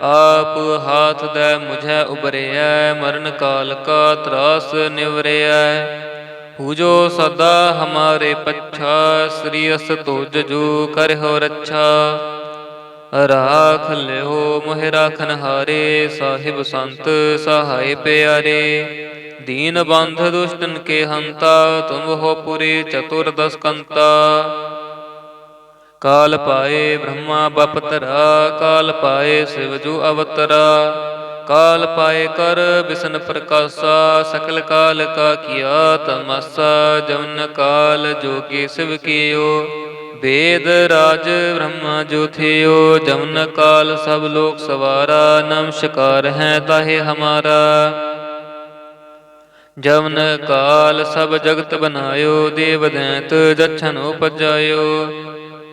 ਆਪ ਹਾਥ ਦੇ ਮੁਝੈ ਉਬਰਿਐ ਮਰਨ ਕਾਲ ਕਾ ਤਰਾਸ ਨਿਵਰਿਐ। ਪੂਜੋ ਸਦਾ ਹਮਾਰੇ ਪੱਛਾ, ਸ੍ਰੀ ਅਸ ਤੁਜ ਜੂ ਕਰਿਓ ਰੱਛਾ। ਰਾਖ ਲਿਓ ਮੋਹਿ ਰਾਖਨ ਹਾਰੇ, ਸਾਹਿਬ ਸੰਤ ਸਹਾਇ ਪਿਆਰੇ। ਦੀਨ ਬੰਧ ਦੁਸ਼ਟਨ ਕੇ ਹੰਤਾ, ਤੁਮ ਹੋ ਪੁਰੀ ਚਤੁਰ ਦਸ ਕਾਲ ਪਾਏ ਬ੍ਰਹਮਾ ਬਪਤਰਾ, ਕਾਲ ਪਾਏ ਸਿਵ ਜੂ ਅਵਤਰਾ। ਕਾਲ ਪਾਏ ਕਰ ਬਿਸ਼ਨ ਪ੍ਰਕਾਸ਼ਾ, ਸਕਲ ਕਾਲ ਕਾ ਕੀਆ ਤਮਸਾ ਜਮਨ ਕਾਲ ਜੋਗੀ ਸਿਵ ਕੀਓ। ਵੇਦ ਰਾਜ ਬ੍ਰਹਮਾ ਜੋ ਥਿਓ ਜਮਨ ਕਾਲ ਸਭ ਲੋਕ ਸਵਾਰਾ ਨਮਸਕਾਰ ਹੈ ਤਾਹੇ ਹਮਾਰਾ। ਜਮਨ ਕਾਲ ਸਭ ਜਗਤ ਬਨਾਇਓ, ਦੇਵ ਦੈਂਤ ਜਛਨ ਉਪਜਾਇਓ।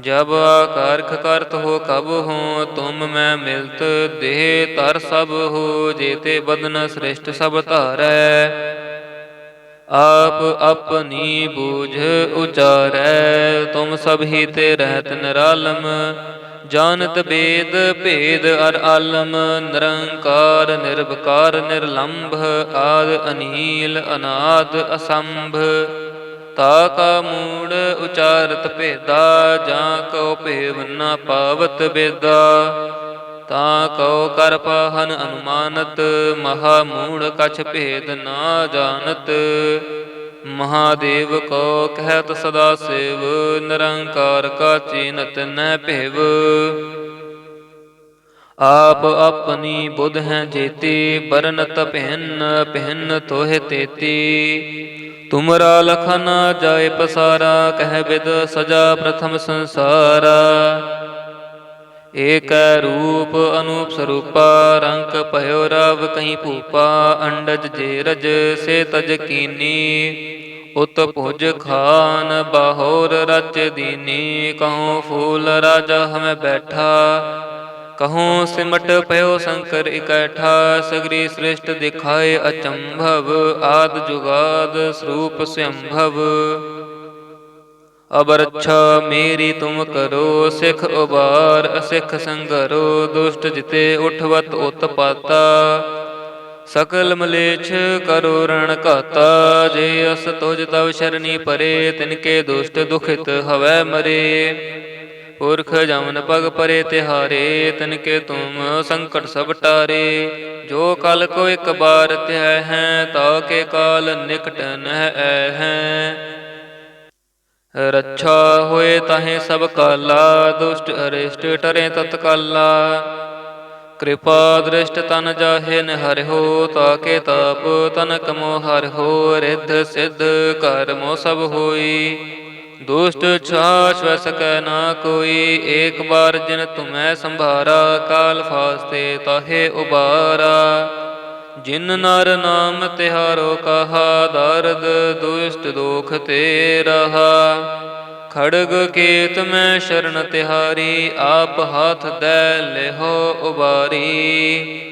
ਜਬ ਆਕਾਰਖ ਕਰਤ ਹੋ ਕਬ ਹੋ, ਤੁਮ ਮੈਂ ਮਿਲਤ ਦੇਹ ਤਰ ਸਭ ਹੋ, ਜੇਤੇ ਬਦਨ ਸ੍ਰਿਸ਼ਟ ਸਭ ਧਾਰੈ। ਆਪ ਆਪਣੀ ਬੂਝ ਉਚਾਰੈ, ਤੁਮ ਸਭ ਹੀ ਤੇ ਰਹਿਤ ਨਿਰਾਲਮ। ਜਾਣਤ ਬੇਦ ਭੇਦ ਅਰ ਆਲਮ, ਨਿਰੰਕਾਰ ਨਿਰਭਕਾਰ ਨਿਰਲੰਭ, ਆਦ ਅਨੀਲ ਅਨਾਦ ਅਸੰਭ। ਤਾ ਕਾ ਮੂੜ ਉਚਾਰਤ ਭੇਦਾ, ਜਾਂ ਕਉ ਭੇਵ ਨ ਪਾਵਤ ਬੇਦਾ। ਤਾਂ ਕਉ ਕਰ ਪਾਹਨ ਅਨੁਮਾਨਤ, ਮਹਾ ਮੂੜ ਕਛ ਭੇਦ ਨਾ ਜਾਣਤ। ਮਹਾਦੇਵ ਕੋ ਕਹਿਤ ਸਦਾ ਸੇਵ, ਨਿਰੰਕਾਰ ਕਾ ਚੀਨਤ ਨੈ ਭੇਵ। ਆਪ ਆਪਣੀ ਬੁਧ ਹੈ ਜੇਤੀ, ਬਰਨਤ ਪਹਿਨ ਪਹਿਨ ਤੋਹਿ ਤੇਤੀ। ਤੁਮਰਾ ਲਖਨ ਜਾਏ ਪਸਾਰਾ, ਕਹਿ ਬਿਦ ਸਜਾ ਪ੍ਰਥਮ ਸੰਸਾਰਾ। ਏਕ ਰੂਪ ਅਨੂਪ ਸਰੂਪਾ ਰੰਗ ਭਇਓ ਰਵ ਕਹੀਂ ਭੂਪਾ, ਅੰਡਜ ਜੇ ਰਜ ਸੇ ਤਜ ਕੀਨੀ। ਉਤ ਭੁਜ ਖਾਨ ਬਾਹੋਰ ਰਚ ਦੀਨੀ ਕਹੂੰ ਫੂਲ ਰਾਜਾ ਹਮੈ ਬੈਠਾ। ਕਹੂੰ ਸਿਮਟ ਪਇਓ ਸ਼ੰਕਰ ਇਕੱਠਾ, ਸਗਰੀ ਸ੍ਰਿਸ਼ਟ ਦਿਖਾਏ ਅਚੰਭਵ, ਆਦ ਜੁਗਾਦ ਸਰੂਪ ਸੰਭਵ। ਅਬ ਮੇਰੀ ਤੁਮ ਕਰੋ, ਸਿਖ ਉਬਾਰ, ਅਸਿਖ ਸੰਗਰੋ, ਦੁਸ਼ਟ ਜਿਤੇ ਉਠਵਤ ਉਤਪਾਤਾ। ਸਕਲ ਮਲੇਛ ਕਰੋ ਰਣ ਘਾਤਾ, ਜੇ ਅਸ ਤੁਜ ਤਵ ਸ਼ਰਨੀ ਪਰੇ ਤਿਨਕੇ ਦੁਸ਼ਟ ਦੁਖਿਤ ਹਵੈ ਮਰੇ। ਪੁਰਖ ਜਮਨ ਪਗ ਪਰੇ ਤਿਹਾਰੇ ਤਿਨਕੇ ਤੁਮ ਸੰਕਟ ਸਭ ਟਾਰੇ। ਜੋ ਕਲ ਕੋ ਇੱਕ ਬਾਰ ਧਿਆ ਹੈ, ਤਾ ਕੇ ਕਾਲ ਨਿਕਟ ਨਹਿ ਹੈ। ਰੱਛਾ ਹੋਏ ਤਾਹੇ ਸਭ ਕਾਲਾ, ਦੁਸ਼ਟ ਅਰਿਸ਼ਟ ਟਰੇ ਤਤਕਾਲਾ। ਕਿਰਪਾ ਦ੍ਰਿਸ਼ਟ ਤਨ ਜਾਹੇ ਨ ਹਰਿਓ ਤਾਕੇ ਤਾਪ ਤਨਕ ਮੋਹ ਹਰਿ ਹੋ, ਰਿਧ ਸਿਧ ਕਰਮੋ ਸਭ ਹੋਈ। ਦੁਸ਼ਟ ਛਾਛ ਸਕੈ ਨਾ ਕੋਈ, ਏਕ ਬਾਰ ਜਿਨ ਤੁਮੈ ਸੰਭਾਰਾ, ਕਾਲ ਫਾਸਤੇ ਤਾਹੇ ਉਬਾਰਾ। ਜਿਨ ਨਰ ਨਾਮ ਤਿਹਾਰੋ ਕਹਾ, ਦਰਦ ਦੁਸ਼ਟ ਦੁਖ ਤੇ ਰਹਾ। ਖੜਗ ਕੇਤ ਮੈਂ ਸ਼ਰਨ ਤਿਹਾਰੀ, ਆਪ ਹੱਥ ਦੈ ਲਿਹੋ ਉਬਾਰੀ।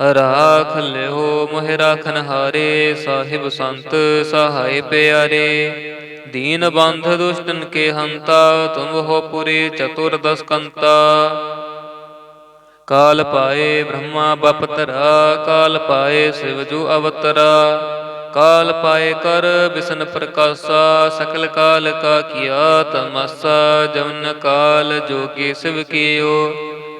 ਰਾਖ ਲਿਓ ਮੋਹਿ ਰਾਖਨ ਹਾਰੇ, ਸਾਹਿਬ ਸੰਤ ਸਹਾਇ ਪਿਆਰੇ। ਦੀਨ ਬੰਧ ਦੁਸ਼ਟਨ ਕੇ ਹੰਤਾ, ਤੁਮ ਹੋ ਪੁਰੇ ਚਤੁਰ ਦਸ ਕਾਲ ਪਾਏ ਬ੍ਰਹਮਾ ਬਪਤਰਾ ਕਾਲ ਪਾਏ ਸ਼ਿਵਜੂ ਅਵਤਰਾ। ਕਾਲ ਪਾਏ ਕਰ ਬਿਸ਼ਨ ਪ੍ਰਕਾਸ਼ਾ, ਸਕਲ ਕਾਲ ਕਾ ਕੀਆ ਤਮਸਾ ਜਮਨ ਕਾਲ ਜੋਗੀ ਸਿਵ ਕੀਓ।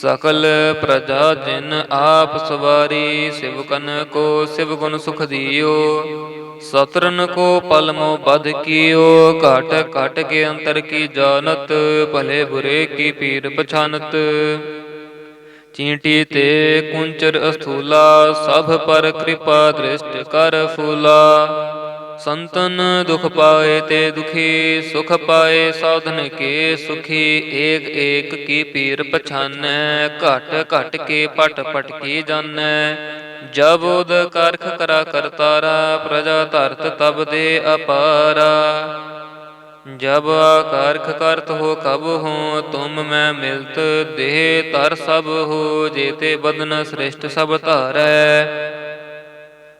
ਸਕਲ ਪ੍ਰਜਾ ਜਿਨ ਆਪ ਸਵਾਰੀ ਸਿਵਕਨ ਕੋ ਸਿਵ ਗੁਣ ਸੁਖ ਦਿਓ। ਸਤਰਨ ਕੋ ਪਲਮੋ ਬਧ ਕੀਓ, ਘਟ ਘਟ ਕੇ ਅੰਤਰ ਕੀ ਜਾਣਤ, ਭਲੇ ਬੁਰੇ ਕੀ ਪੀਰ ਪਛਾਨਤ। ਚੀਂਟੀ ਤੇ ਕੁੰਚਰ ਅਸਥੂਲਾ, ਸਭ ਪਰ ਕਿਰਪਾ ਦ੍ਰਿਸ਼ਟ ਕਰ ਫੂਲਾ। ਸੰਤਨ ਦੁਖ ਪਾਏ ਤੇ ਦੁਖੀ, ਸੁਖ ਪਾਏ ਸਾਧਨ ਕੇ ਸੁਖੀ, ਏਕ ਏਕ ਕੀ ਪੀਰ ਪਛਾਨੈ, ਘਟ ਘਟ ਕੇ ਪਟ ਪਟ ਕੀ ਜਾਣੈ। ਜਬ ਉਦ ਕਰਖ ਕਰਾ ਕਰਤਾਰਾ, ਪ੍ਰਜਾ ਧਰਤ ਤਬ ਦੇ ਅਪਾਰਾ। ਜਬ ਆਕਾਰਖ ਕਰਤ ਹੋ ਕਬ ਹੋ, ਤੁਮ ਮੈਂ ਮਿਲਤ ਦੇਹ ਤਰ ਸਭ ਹੋ, ਜੇਤੇ ਬਦਨ ਸ੍ਰਿਸ਼ਟ ਸਭ ਧਾਰੈ।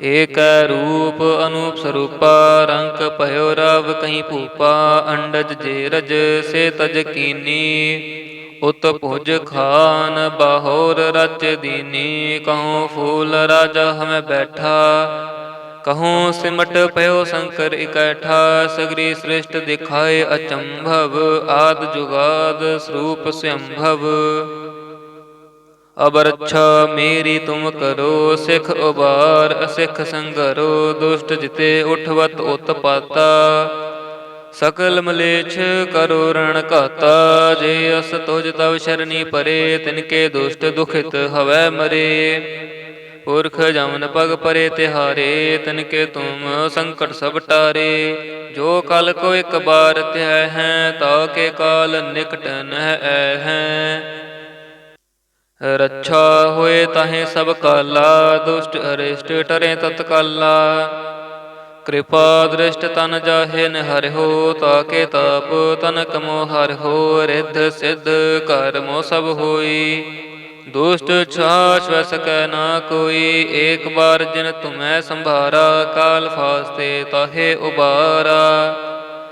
ਏਕ ਰੂਪ ਅਨੂਪ ਸਰੂਪਾ ਰੰਗ ਭਇਓ ਰਵ ਕਹੀਂ ਭੂਪਾ, ਅੰਡਜ ਜੇਰਜ ਸੇ ਤਜ ਕੀਨੀ। ਉਤ ਭੁਜ ਖਾਨ ਬਾਹੋਰ ਰਚ ਦੀਨੀ ਕਹੂੰ ਫੂਲ ਰਾਜਾ ਹਮੇ ਬੈਠਾ। ਕਹੂੰ ਸਿਮਟ ਪਇਓ ਸ਼ੰਕਰ ਇਕੱਠਾ, ਸਗਰੀ ਸ੍ਰਿਸ਼ਟ ਦਿਖਾਏ ਅਚੰਭਵ, ਆਦ ਜੁਗਾਦ ਸਰੂਪ ਸੰਭਵ। ਅਬ ਮੇਰੀ ਤੁਮ ਕਰੋ, ਸਿਖ ਉਬਾਰ, ਅਸਿਖ ਸੰਗਰੋ, ਦੁਸ਼ਟ ਜਿਤੇ ਉਠਵਤ ਉਤਪਾਤਾ। ਸਕਲ ਮਲੇਛ ਕਰੋ ਰਣ ਘਾਤਾ, ਜੇ ਅਸ ਤੁਜ ਤਵ ਸ਼ਰਨੀ ਪਰੇ, ਤਿਨਕੇ ਦੁਸ਼ਟ ਦੁਖਿਤ ਹਵੈ ਮਰੇ। ਪੁਰਖ ਜਮਨ ਪਗ ਪਰੇ ਤਿਹਾਰੇ, ਤਿਨਕੇ ਤੁਮ ਸੰਕਟ ਸਭ ਟਾਰੇ। ਜੋ ਕਲ ਕੋ ਇਕ ਬਾਰ ਧਿਆ ਹੈ, ਤਾ ਕੇ ਕਾਲ ਨਿਕਟ ਨਹਿ ਹੈ। ਰੱਛਾ ਹੋਏ ਤਹੇ ਸਭ ਕਾਲਾ, ਦੁਸ਼ਟ ਅਰਿਸ਼ਟ ਟਰੇ ਤਤਕਾਲਾ ਕਿਰਪਾ ਦ੍ਰਿਸ਼ਟ ਤਨ ਜਾਹੇ ਨ ਤਾਕੇ ਤਾਪ ਤਨ ਕਮੋ ਹਰਿਓ ਰਿੱਧ ਸਿੱਧ ਕਰਮੋ ਸਭ ਹੋਈ। ਦੁਸ਼ਟ ਛਾਛ ਵੈ ਸਕੈ ਨਾ ਕੋਈ, ਏਕ ਬਾਰ ਜਿਨ ਤੁਮੈ ਸੰਭਾਰਾ, ਕਾਲ ਫਾਸਤੇ ਤਾਹੇ ਉਬਾਰਾ।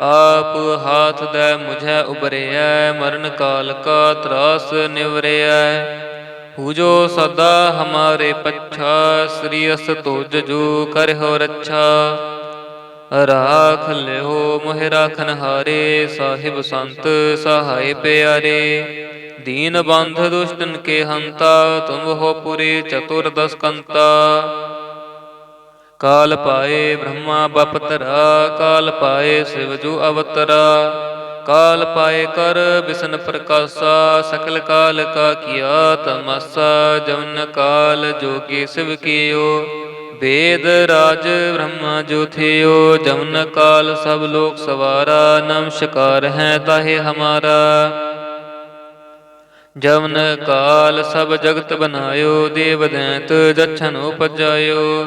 ਆਪ ਹਾਥ ਦੇ ਮੁਝੈ ਉਬਰਿਐ ਮਰਨ ਕਾਲ ਕਾ ਤਰਾਸ ਨਿਵਰਿਐ। ਪੂਜੋ ਸਦਾ ਹਮਾਰੇ ਪੱਛਾ, ਸ੍ਰੀ ਅਸ ਤੁਜ ਜੂ ਕਰਿਓ ਰੱਛਾ। ਰਾਖ ਲਿਓ ਮੋਹਿ ਰਾਖਨ ਹਾਰੇ, ਸਾਹਿਬ ਸੰਤ ਸਹਾਇ ਪਿਆਰੇ। ਦੀਨ ਬੰਧ ਦੁਸ਼ਟਨ ਕੇ ਹੰਤਾ, ਤੁਮ ਹੋ ਪੁਰੀ ਚਤੁਰਦਸ ਕੰਤਾ ਕਾਲ ਪਾਏ ਬ੍ਰਹਮਾ ਬਪਤਰਾ, ਕਾਲ ਪਾਏ ਸਿਵ ਜੂ ਅਵਤਰਾ। ਕਾਲ ਪਾਏ ਕਰ ਬਿਸ਼ਨ ਪ੍ਰਕਾਸ਼ਾ, ਸਕਲ ਕਾਲ ਕਾ ਕੀਆ ਤਮਸਾ, ਜਵਨ ਕਾਲ ਜੋਗੀ ਸਿਵ ਕੀਓ। ਵੇਦ ਰਾਜ ਬ੍ਰਹਮਾ ਜੋ ਥਿਓ ਜਮਨ ਕਾਲ ਸਭ ਲੋਕ ਸਵਾਰਾ ਨਮਸਕਾਰ ਹੈ ਤਾਹੇ ਹਮਾਰਾ। ਜਵਨ ਕਾਲ ਸਭ ਜਗਤ ਬਨਾਇਓ, ਦੇਵ ਦੈਂਤ ਜਛਨ ਉਪਜਾਇਓ।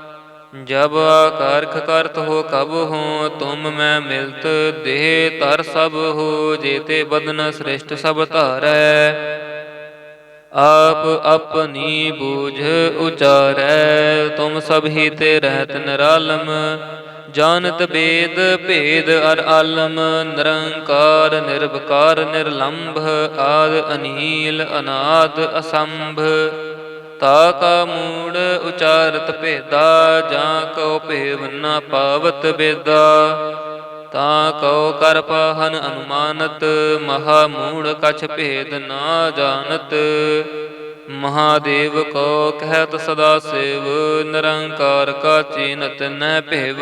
ਜਬ ਆਕਾਰਖ ਕਰਤ ਹੋ ਕਬ ਹੋ, ਤੁਮ ਮੈਂ ਮਿਲਤ ਦੇਹ ਤਰ ਸਭ ਹੋ, ਜੇਤੇ ਬਦਨ ਸ੍ਰਿਸ਼ਟ ਸਭ ਧਾਰੈ। ਆਪ ਆਪਣੀ ਬੂਝ ਉਚਾਰੈ, ਤੁਮ ਸਭ ਹੀ ਤੇ ਰਹਿਤ ਨਿਰਾਲਮ। ਜਾਣਤ ਬੇਦ ਭੇਦ ਅਰ ਆਲਮ, ਨਿਰੰਕਾਰ ਨਿਰਭਕਾਰ ਨਿਰਲੰਭ, ਆਦ ਅਨੀਲ ਅਨਾਦ ਅਸੰਭ। ਤਾ ਕਾ ਮੂੜ ਉਚਾਰਤ ਭੇਦਾ, ਜਾਂ ਕਉ ਭੇਵ ਨਾ ਪਾਵਤ ਬੇਦਾ। ਤਾਂ ਕਉ ਕਰ ਪਾਹਨ ਅਨੁਮਾਨਤ, ਮਹਾ ਮੂੜ ਕਛ ਭੇਦ ਨਾ ਜਾਣਤ। ਮਹਾਦੇਵ ਕੋ ਕਹਿਤ ਸਦਾ ਸੇਵ, ਨਿਰੰਕਾਰ ਕਾ ਚੀਨਤ ਨੈ ਭੇਵ।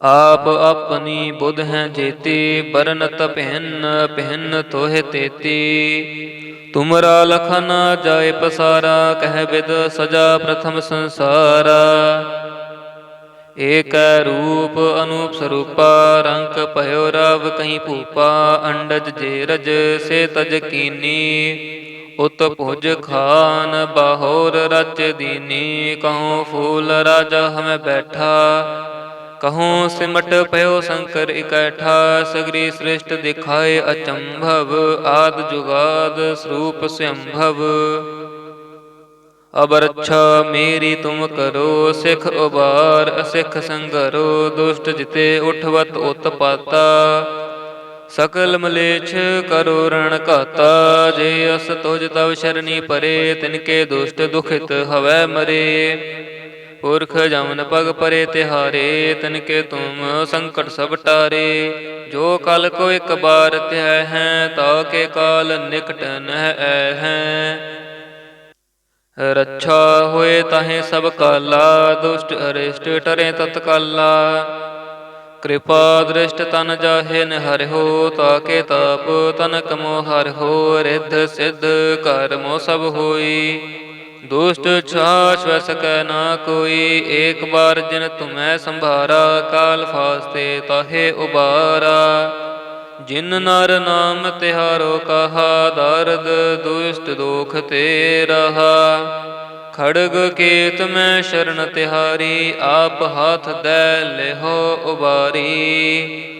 ਆਪ ਆਪਣੀ ਬੁਧ ਹੈ ਜੇਤੀ ਬਰਨਤ ਪਹਿਨ ਪਹਿਨ ਤੋਹਿ ਤੇਤੀ। ਤੁਮਰਾ ਲਖਨ ਜਾਏ ਪਸਾਰਾ, ਕਹਿ ਬਿਦ ਸਜਾ ਪ੍ਰਥਮ ਸੰਸਾਰਾ। ਏਕ ਰੂਪ ਅਨੂਪ ਸਰੂਪਾ ਰੰਗ ਭਇਓ ਰਵ ਕਹੀਂ ਭੂਪਾ, ਅੰਡਜ ਜੇਰਜ ਸੇ ਤਜ ਕੀਨੀ। ਉਤ ਭੁਜ ਖਾਨ ਬਾਹੋਰ ਰਚ ਦੀਨੀ ਕਹੂੰ ਫੂਲ ਰਾਜਾ ਹਮੇ ਬੈਠਾ। ਕਹੂੰ ਸਿਮਟ ਪਇਓ ਸ਼ੰਕਰ ਇਕੱਠਾ ਸਗਰੀ ਸ੍ਰਿਸ਼ਟ ਦਿਖਾਏ ਅਚੰਭਵ ਆਦ ਜੁਗਾਦ ਸਰੂਪ ਸੰਭਵ ਅਬ ਮੇਰੀ ਤੁਮ ਕਰੋ ਸਿਖ ਉਬਾਰ ਅਸਿਖ ਸੰਗਰੋ ਦੁਸ਼ਟ ਜਿਤੇ ਉਠਵਤ ਉਤਪਾਤਾ ਸਕਲ ਮਲੇਛ ਕਰੋ ਰਣ ਘਾਤਾ ਜੇ ਅਸ ਤੁਜ ਤਵ ਸ਼ਰਨੀ ਪਰੇ ਤਿਨਕੇ ਦੁਸ਼ਟ ਦੁਖਿਤ ਹਵੈ ਮਰੇ ਪੁਰਖ ਜਮਨ ਪਗ ਪਰੇ ਤਿਹਾਰੇ ਤਿਨਕੇ ਤੁਮ ਸੰਕਟ ਸਭ ਟਾਰੇ। ਜੋ ਕਲ ਕੋ ਇੱਕ ਬਾਰ ਧਿਆ ਹੈ, ਤਾ ਕੇ ਕਾਲ ਨਿਕਟ ਨਹਿ ਐ ਹੈ। ਰੱਛਾ ਹੋਏ ਤਾਹੇ ਸਭ ਕਾਲਾ, ਦੁਸ਼ਟ ਅਰਿਸ਼ਟ ਟਰੇ ਤਤਕਾਲਾ ਕਿਰਪਾ ਦ੍ਰਿਸ਼ਟ ਤਨ ਜਾਹੇ ਨ ਹਰਿਓ ਤਾਕੇ ਤਾਪ ਤਨ ਕਮੋ ਹੋ, ਰਿੱਧ ਸਿੱਧ ਕਰਮੋ ਸਭ ਹੋਈ। ਦੁਸ਼ਟ ਛਾਛ ਵੈ ਸਕੈ ਨਾ ਕੋਈ, ਏਕ ਬਾਰ ਜਿਨ ਤੁਮੈ ਸੰਭਾਰਾ, ਕਾਲ ਫਾਸਤੇ ਤਾਹੇ ਉਬਾਰਾ। ਜਿਨ ਨਰ ਨਾਮ ਤਿਹਾਰੋ ਕਹਾ, ਦਰਦ ਦੁਸ਼ਟ ਦੋਖ ਤੇ ਰਹਾ। ਖੜਗ ਕੇਤ ਮੈਂ ਸ਼ਰਨ ਤਿਹਾਰੀ, ਆਪ ਹੱਥ ਦੈ ਲਿਹੋ ਉਬਾਰੀ।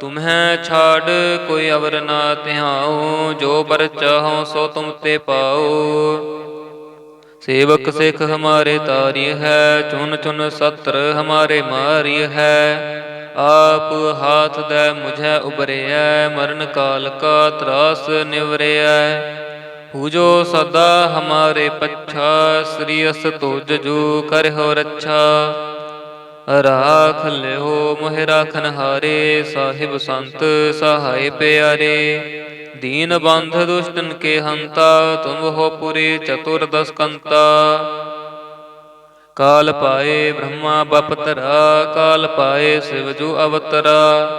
ਤੁਮਹਿ ਛਾੜ, ਕੋਈ ਅਵਰ ਨਾ ਧਿਆਉ, ਜੋ ਪਰ ਚਾਹਉ ਸੋ ਤੁਮ ਤੇ ਪਾਉ। ਸੇਵਕ ਸਿੱਖ ਹਮਾਰੇ ਤਾਰੀ ਹੈ ਚੁਨ ਚੁਨ ਸਤਰ ਹਮਾਰੇ ਮਾਰੀ ਹੈ। ਆਪ ਹਾਥ ਦੇ ਮੁਝੈ ਉਬਰਿਐ ਮਰਨ ਕਾਲ ਕਾ ਤਰਾਸ ਨਿਵਰਿਐ। ਹੂਜੋ ਸਦਾ ਹਮਾਰੇ ਪੱਛਾ, ਸ੍ਰੀ ਅਸ ਤੁਜ ਜੂ ਕਰਿਓ ਰੱਛਾ। ਰਾਖ ਲਿਓ, ਮੋਹਿ ਰਾਖਨ ਹਾਰੇ, ਸਾਹਿਬ ਸੰਤ ਸਹਾਇ ਪਿਆਰੇ। ਦੀਨ ਬੰਧ ਦੁਸ਼ਟਨ ਕੇ ਹੰਤਾ, ਤੁਮ ਹੋ ਪੁਰੀ ਚਤੁਰ ਦਸ ਕਾਲ ਪਾਏ ਬ੍ਰਹਮਾ ਬਪਤਰਾ, ਕਾਲ ਪਾਏ ਸਿਵ ਜੂ ਅਵਤਰਾ।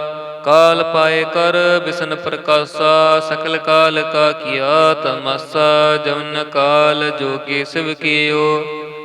ਕਾਲ ਪਾਏ ਕਰ ਬਿਸ਼ਨ ਪ੍ਰਕਾਸ਼ਾ, ਸਕਲ ਕਾਲ ਕਾ ਕੀਆ ਤਮਸਾ ਜਮਨ ਕਾਲ ਜੋਗੀ ਸਿਵ ਕੀਓ।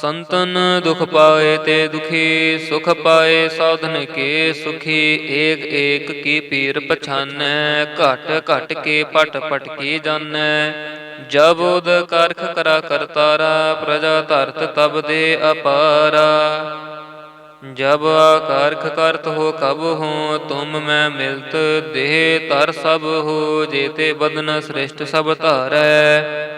ਸੰਤਨ ਦੁਖ ਪਾਏ ਤੇ ਦੁਖੀ, ਸੁਖ ਪਾਏ ਸਾਧਨ ਕੇ ਸੁਖੀ, ਏਕ ਏਕ ਕੀ ਪੀਰ ਪਛਾਨੈ, ਘਟ ਘਟ ਕੇ ਪਟ ਪਟ ਕੀ ਜਾਣੈ। ਜਬ ਉਦ ਕਰਖ ਕਰਾ ਕਰਤਾਰਾ ਪ੍ਰਜਾ ਧਰਤ ਤਬ ਦੇ ਅਪਾਰਾ। ਜਬ ਆਕਾਰਖ ਕਰਤ ਹੋ ਕਬ ਹੋ, ਤੁਮ ਮੈਂ ਮਿਲਤ ਦੇਹ ਤਰ ਸਭ ਹੋ, ਜੇਤੇ ਬਦਨ ਸ੍ਰਿਸ਼ਟ ਸਭ ਧਾਰੈ।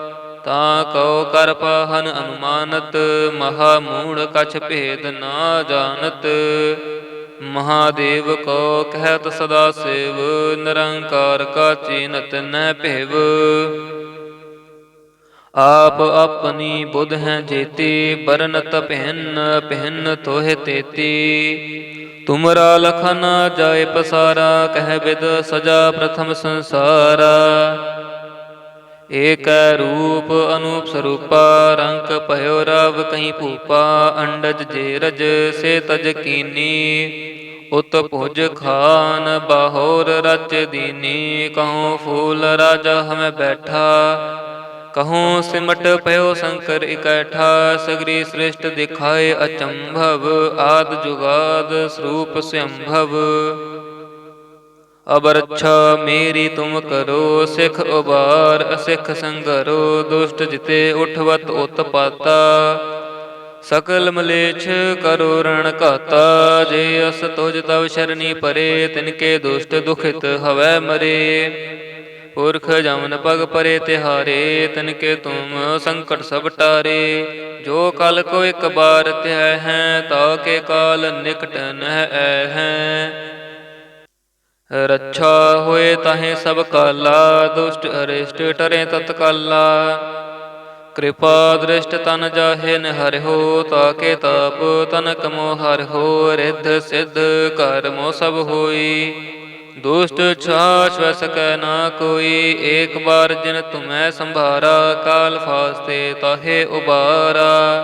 ਤਾਂ ਕਉ ਕਰ ਪਾਹਨ ਅਨੁਮਾਨਤ, ਮਹਾ ਮੂੜ ਕਛ ਭੇਦ ਨਾ ਜਾਣਤ। ਮਹਾਦੇਵ ਕੋ ਕਹਿਤ ਸਦਾ ਸੇਵ, ਨਿਰੰਕਾਰ ਕਾ ਚੀਨਤ ਨਹਿ ਭੇਵ। ਆਪ ਆਪਣੀ ਬੁੱਧ ਹੈ ਜੇਤੀ ਬਰਨਤ ਪਹਿਨ ਪਹਿਨ ਤੋਹਿ ਤੇਤੀ। ਤੁਮਰਾ ਲਖਨ ਜਾਏ ਪਸਾਰਾ, ਕਹਿ ਬਿਦ ਸਜਾ ਪ੍ਰਥਮ ਸੰਸਾਰਾ। ਏਕ ਰੂਪ ਅਨੂਪ ਸਰੂਪਾ ਰੰਗ ਭਇਓ ਰਵ ਕਹੀਂ ਭੂਪਾ, ਅੰਡਜ ਜੇਰਜ ਸੇ ਤਜ ਕੀਨੀ। ਉਤ ਭੁਜ ਖਾਨ ਬਾਹੋਰ ਰਚ ਦੀਨੀ, ਕਹੂੰ ਫੂਲ ਰਾਜਾ ਹਮੈ ਬੈਠਾ। ਕਹੂੰ ਸਿਮਟ ਪਇਓ ਸ਼ੰਕਰ ਇਕੈਠਾ, ਸਗਰੀ ਸ੍ਰਿਸ਼ਟ ਦਿਖਾਏ ਅਚੰਭਵ, ਆਦ ਜੁਗਾਦ ਸਰੂਪ ਸੰਭਵ। ਅਬ ਮੇਰੀ ਤੁਮ ਕਰੋ, ਸਿਖ ਉਬਾਰ, ਅਸਿਖ ਸੰਗਰੋ, ਦੁਸ਼ਟ ਜਿਤੇ ਉਠਵਤ ਉਤਪਾਤਾ। ਸਕਲ ਮਲੇਛ ਕਰੋ ਰਣ ਘਾਤਾ, ਜੇ ਅਸ ਤੁਜ ਤਵ ਸ਼ਰਨੀ ਪਰੇ, ਤਿਨਕੇ ਦੁਸ਼ਟ ਦੁਖਿਤ ਹਵੈ ਮਰੇ। ਪੁਰਖ ਜਮਨ ਪਗ ਪਰੇ ਤਿਹਾਰੇ, ਤਿਨਕੇ ਤੁਮ ਸੰਕਟ ਸਭ ਟਾਰੇ। ਜੋ ਕਲ ਕੋ ਇੱਕ ਬਾਰ ਧਿਆ ਹੈ, ਤਾ ਕੇ ਕਾਲ ਨਿਕਟ ਨਹਿ ਹੈ। ਰੱਛਾ ਹੋਏ ਤਹੇ ਸਭ ਕਾਲਾ, ਦੁਸ਼ਟ ਅਰਿਸ਼ਟ ਟਰੇ ਤਤਕਾਲਾ। ਕਿਰਪਾ ਦ੍ਰਿਸ਼ਟ ਤਨ ਜਾਹੇ ਨ ਤਾਕੇ ਤਾਪ ਤਨ ਕਮੋ ਹਰਿਓ ਰਿੱਧ ਸਿੱਧ ਕਰਮੋ ਸਭ ਹੋਈ। ਦੁਸ਼ਟ ਛਾਛ ਵੈ ਸਕੈ ਨਾ ਕੋਈ, ਏਕ ਬਾਰ ਜਿਨ ਤੁਮੈ ਸੰਭਾਰਾ, ਕਾਲ ਫਾਸਤੇ ਤਾਹੇ ਉਬਾਰਾ।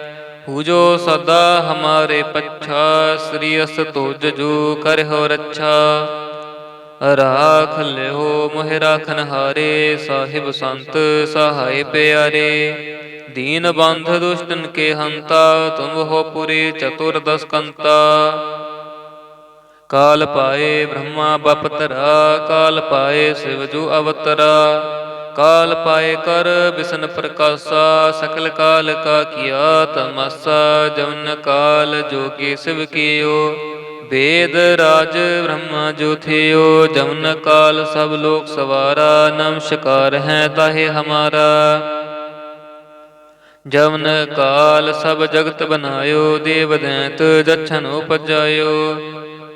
ਪੂਜੋ ਸਦਾ ਹਮਾਰੇ ਪੱਛਾ ਸ੍ਰੀ ਅਸ ਤੁਜ ਜੂ ਕਰਿਓ ਰੱਛਾ ਰਾਖ ਲਿਓ ਮੋਹਿ ਰਾਖਨ ਹਾਰੇ ਸਾਹਿਬ ਸੰਤ ਸਹਾਇ ਪਿਆਰੇ ਦੀਨ ਬੰਧ ਦੁਸ਼ਟਨ ਕੇ ਹੰਤਾ ਤੁਮ ਹੋ ਪੁਰੀ ਚਤੁਰ ਦਸ ਕਾਲ ਪਾਏ ਬ੍ਰਹਮਾ ਬਪਤਰਾ ਕਾਲ ਪਾਏ ਸਿਵ ਜੂ ਅਵਤਰਾ ਕਾਲ ਪਾਏ ਕਰ ਬਿਸ਼ਨ ਪ੍ਰਕਾਸ਼ਾ, ਸਕਲ ਕਾਲ ਕਾ ਕੀਆ ਤਮਸਾ, ਜਵਨ ਕਾਲ ਜੋਗੀ ਸਿਵ ਕੀਓ। ਵੇਦ ਰਾਜ ਬ੍ਰਹਮਾ ਜੋ ਥਿਓ ਜਮਨ ਕਾਲ ਸਭ ਲੋਕ ਸਵਾਰਾ ਨਮਸਕਾਰ ਹੈ ਤਾਹੇ ਹਮਾਰਾ। ਜਮਨ ਕਾਲ ਸਭ ਜਗਤ ਬਨਾਇਓ, ਦੇਵ ਦੈਂਤ ਜਛਨ ਉਪਜਾਇਓ।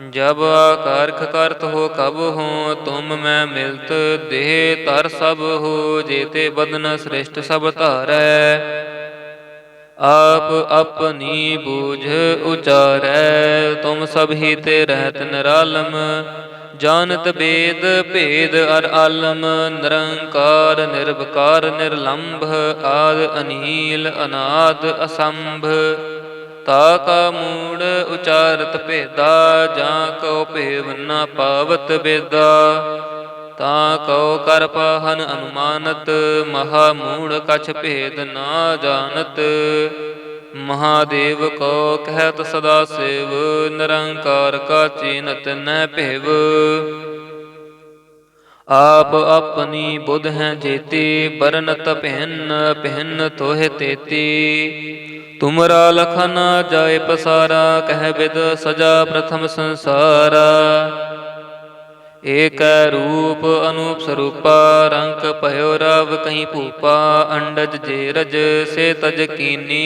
ਜਬ ਆਕਾਰਖ ਕਰਤ ਹੋ ਕਬ ਹੋ, ਤੁਮ ਮੈਂ ਮਿਲਤ ਦੇਹ ਤਰ ਸਭ ਹੋ, ਜੇਤੇ ਬਦਨ ਸ੍ਰਿਸ਼ਟ ਸਭ ਧਾਰੈ। ਆਪ ਆਪਣੀ ਬੂਝ ਉਚਾਰੈ, ਤੁਮ ਸਭ ਹੀ ਤੇ ਰਹਿਤ ਨਿਰਾਲਮ। ਜਾਣਤ ਬੇਦ ਭੇਦ ਅਰ ਆਲਮ, ਨਿਰੰਕਾਰ ਨਿਰਵਕਾਰ ਨਿਰਲੰਭ, ਆਦ ਅਨੀਲ ਅਨਾਦ ਅਸੰਭ। ਤਾ ਕਾ ਮੂੜ ਉਚਾਰਤ ਭੇਦਾ, ਜਾਂ ਕਉ ਭੇਵ ਨ ਪਾਵਤ ਬੇਦਾ। ਤਾ ਕਉ ਕਰ ਪਾਹਨ ਅਨੁਮਾਨਤ, ਮਹਾ ਮੂੜ ਕਛ ਭੇਦ ਨਾ ਜਾਣਤ। ਮਹਾਦੇਵ ਕੋ ਕਹਿਤ ਸਦਾ ਸੇਵ, ਨਿਰੰਕਾਰ ਕਾ ਚੀਨਤ ਨੈ ਭੇਵ। ਆਪ ਆਪਣੀ ਬੁਧ ਹੈ ਜੇਤੀ, ਬਰਨਤ ਪਹਿਨ ਪਹਿਨ ਤੋਹਿ ਤੇਤੀ। ਤੁਮਰਾ ਲਖਨ ਜਾਏ ਪਸਾਰਾ, ਕਹਿ ਬਿਦ ਸਜਾ ਪ੍ਰਥਮ ਸੰਸਾਰਾ। ਏਕ ਰੂਪ ਅਨੂਪ ਸਰੂਪਾ ਰੰਗ ਭਇਓ ਰਵ ਕਹੀਂ ਭੂਪਾ, ਅੰਡਜ ਜੇ ਰਜ ਸੇ ਤਜ ਕੀਨੀ।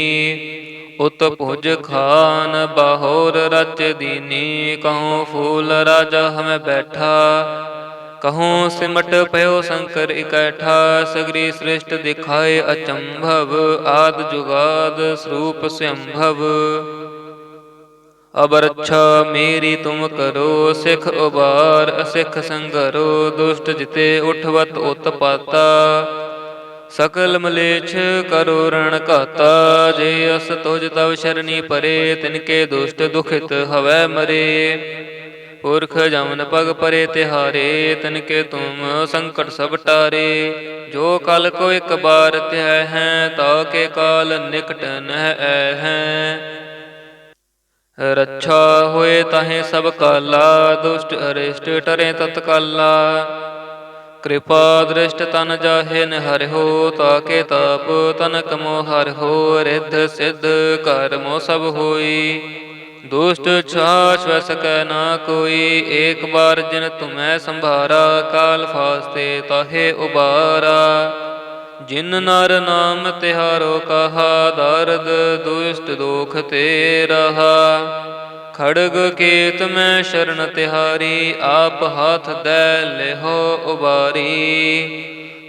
ਉਤ ਭੁਜ ਖਾਨ ਬਾਹੋਰ ਰਚ ਦੀਨੀ ਕਹੂੰ ਫੂਲ ਰਾਜਾ ਹਮੈ ਬੈਠਾ। ਕਹੂੰ ਸਿਮਟ ਪਇਓ ਸ਼ੰਕਰ ਇਕੱਠਾ, ਸਗਰੀ ਸ੍ਰਿਸ਼ਟ ਦਿਖਾਏ ਅਚੰਭਵ, ਆਦ ਜੁਗਾਦ ਸਰੂਪ ਸੰਭਵ। ਅਬ ਮੇਰੀ ਤੁਮ ਕਰੋ, ਸਿਖ ਉਬਾਰ, ਅਸਿਖ ਸੰਗਰੋ, ਦੁਸ਼ਟ ਜਿਤੇ ਉਠਵਤ ਉਤਪਾਤਾ। ਸਕਲ ਮਲੇਛ ਕਰੋ ਰਣ ਘਾਤਾ, ਜੇ ਅਸ ਤੁਜ ਤਵ ਸ਼ਰਨੀ ਪਰੇ, ਤਿਨਕੇ ਦੁਸ਼ਟ ਦੁਖਿਤ ਹਵੈ ਮਰੇ। ਪੁਰਖ ਜਮਨ ਪਗ ਪਰੇ ਤਿਹਾਰੇ ਤਨਕੇ ਤੁਮ ਸੰਕਟ ਸਭ ਟਾਰੇ। ਜੋ ਕਲ ਕੋ ਇੱਕ ਬਾਰ ਧਿਆ ਹੈ, ਤਾ ਕੇ ਕਾਲ ਨਿਕਟ ਨਹਿ ਐ ਹੈ। ਰੱਛਾ ਹੋਏ ਤਾਹੇ ਸਭ ਕਾਲਾ, ਦੁਸ਼ਟ ਅਰਿਸ਼ਟ ਟਰੇ ਤਤਕਾਲਾ ਕਿਰਪਾ ਦ੍ਰਿਸ਼ਟ ਤਨ ਜਾਹੇ ਨ ਹਰਿਓ ਤਾਕੇ ਤਾਪ ਤਨ ਕਮੋ ਹਰਿਓ ਰਿੱਧ ਸਿੱਧ ਕਰਮੋ ਸਭ ਹੋਈ। ਦੁਸ਼ਟ ਛਾਛ ਸਕੈ ਨਾ ਕੋਈ, ਏਕ ਬਾਰ ਜਿਨ ਤੁਮੈ ਸੰਭਾਰਾ, ਕਾਲ ਫਾਸਤੇ ਤਾਹੇ ਉਬਾਰਾ। ਜਿਨ ਨਰ ਨਾਮ ਤਿਹਾਰੋ ਕਹਾ, ਦਰਦ ਦੁਸ਼ਟ ਦੋਖ ਤੇ ਰਹਾ। ਖੜਗ ਕੇਤ ਮੈਂ ਸ਼ਰਨ ਤਿਹਾਰੀ, ਆਪ ਹੱਥ ਦੈ ਲਿਹੋ ਉਬਾਰੀ।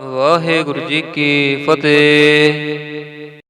ਵਾਹਿਗੁਰੂ ਜੀ ਕੀ ਫਤਿਹ।